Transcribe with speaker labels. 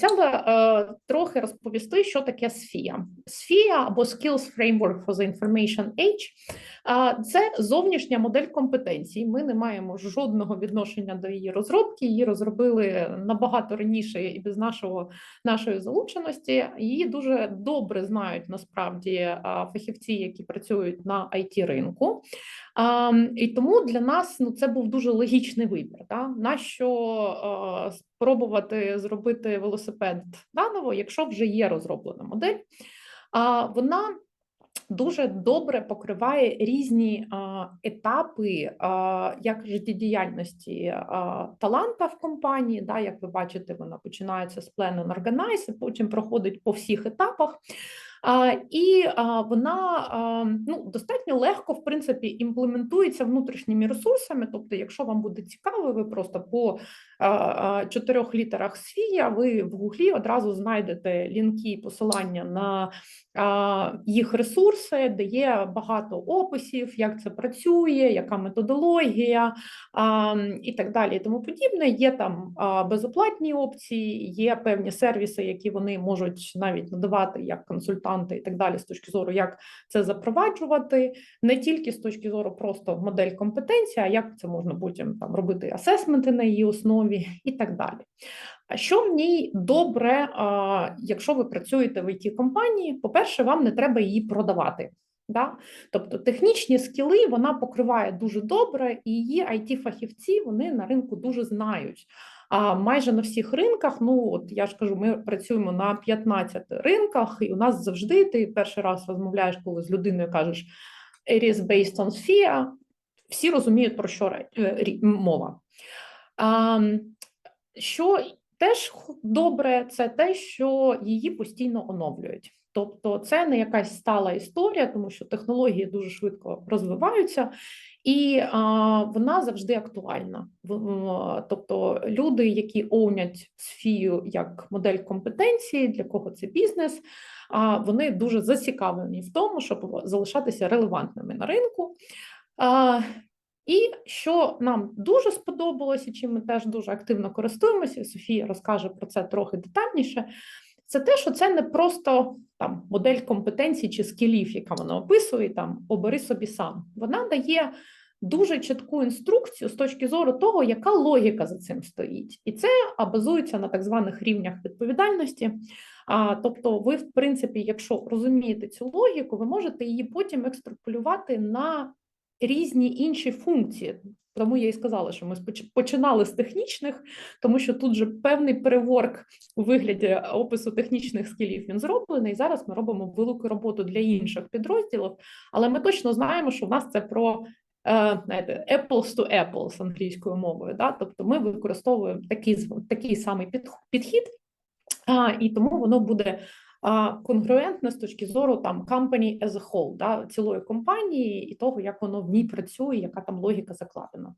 Speaker 1: обіцяла е, трохи розповісти, що таке SFIA. SFIA або Skills Framework for the Information Age е, – це зовнішня модель компетенцій. Ми не маємо жодного відношення до її розробки. Її розробили набагато раніше і без нашого нашої залученості. Її дуже добре знають насправді е, фахівці, які працюють на it ринку. І тому для нас ну це був дуже логічний вибір. Да? Нащо а, спробувати зробити велосипед наново, якщо вже є розроблена модель? Вона дуже добре покриває різні етапи як життєдіяльності таланта в компанії. Да? Як ви бачите, вона починається з Plan and Organize, потім проходить по всіх етапах. А, І а, вона а, ну, достатньо легко, в принципі, імплементується внутрішніми ресурсами. Тобто, якщо вам буде цікаво, ви просто по чотирьох літерах СФІЯ, ви в Гуглі одразу знайдете лінки посилання на їх ресурси, де є багато описів, як це працює, яка методологія і так далі. І тому подібне. Є там безоплатні опції, є певні сервіси, які вони можуть навіть надавати як консультанти і так далі, з точки зору, як це запроваджувати, не тільки з точки зору просто модель компетенції, а як це можна потім там робити асесменти на її основі і так далі. Що в ній добре, якщо ви працюєте в it компанії, по-перше, вам не треба її продавати. Да? Тобто технічні скіли вона покриває дуже добре, і її it фахівці вони на ринку дуже знають. А майже на всіх ринках, ну от я ж кажу, ми працюємо на 15 ринках, і у нас завжди ти перший раз розмовляєш, коли з людиною кажеш it is based on FIA, всі розуміють, про що е, мова. Що теж добре, це те, що її постійно оновлюють. Тобто це не якась стала історія, тому що технології дуже швидко розвиваються, і а, вона завжди актуальна. Тобто люди, які оунять сфію як модель компетенції, для кого це бізнес, а, вони дуже зацікавлені в тому, щоб залишатися релевантними на ринку. А, і що нам дуже сподобалося, чим ми теж дуже активно користуємося, Софія розкаже про це трохи детальніше. Це те, що це не просто там модель компетенцій чи скілів, яка вона описує, там обери собі сам. Вона дає дуже чітку інструкцію з точки зору того, яка логіка за цим стоїть, і це базується на так званих рівнях відповідальності. А, Тобто, ви, в принципі, якщо розумієте цю логіку, ви можете її потім екстраполювати на різні інші функції. Тому я і сказала, що ми починали з технічних, тому що тут же певний переворк у вигляді опису технічних скілів він зроблений. Зараз ми робимо велику роботу для інших підрозділів, але ми точно знаємо, що в нас це про е, знаєте, apples to apples англійською мовою. Да? Тобто ми використовуємо такий такий самий підхід, і тому воно буде конгруентне з точки зору там company as a whole, да, цілої компанії і того, як воно в ній працює, яка там логіка закладена.